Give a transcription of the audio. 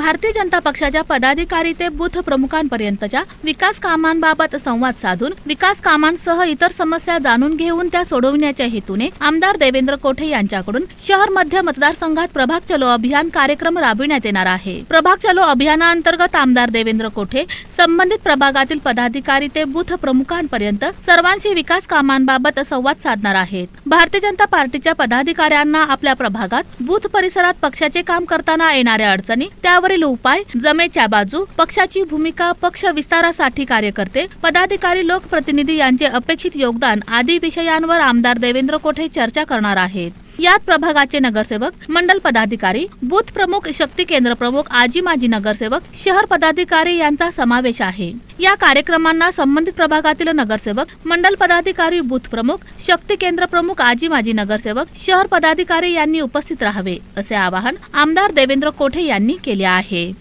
भारतीय जनता पक्षाच्या पदाधिकारी ते बूथ प्रमुखांपर्यंतच्या विकास कामांबाबत संवाद साधून विकास कामांसह इतर समस्या जाणून घेऊन त्या सोडवण्याच्या हेतूने आमदार देवेंद्र कोठे यांच्याकडून शहर मध्य मतदारसंघात प्रभाग चलो अभियान कार्यक्रम राबविण्यात येणार आहे. प्रभाग चलो अभियानाअंतर्गत आमदार देवेंद्र कोठे संबंधित प्रभागातील पदाधिकारी ते बूथ प्रमुखांपर्यंत सर्वांशी विकास कामांबाबत संवाद साधणार आहेत. भारतीय जनता पार्टीच्या पदाधिकाऱ्यांना आपल्या प्रभागात बूथ परिसरात पक्षाचे काम करताना येणाऱ्या अडचणी त्यावर त्यावरील उपाय जमेच्या बाजू पक्षाची भूमिका पक्ष विस्तारासाठी कार्यकर्ते पदाधिकारी लोकप्रतिनिधी यांचे अपेक्षित योगदान आदी विषयांवर आमदार देवेंद्र कोठे चर्चा करणार आहेत. यात प्रभागाचे नगरसेवक मंडल पदाधिकारी बूथ प्रमुख शक्ती केंद्र प्रमुख आजी माजी नगरसेवक शहर पदाधिकारी यांचा समावेश आहे. या कार्यक्रमांना संबंधित प्रभागातील नगरसेवक मंडल पदाधिकारी बूथ प्रमुख शक्ती केंद्र प्रमुख आजी माजी नगरसेवक शहर पदाधिकारी यांनी उपस्थित राहावे असे आवाहन आमदार देवेंद्र कोठे यांनी केले आहे.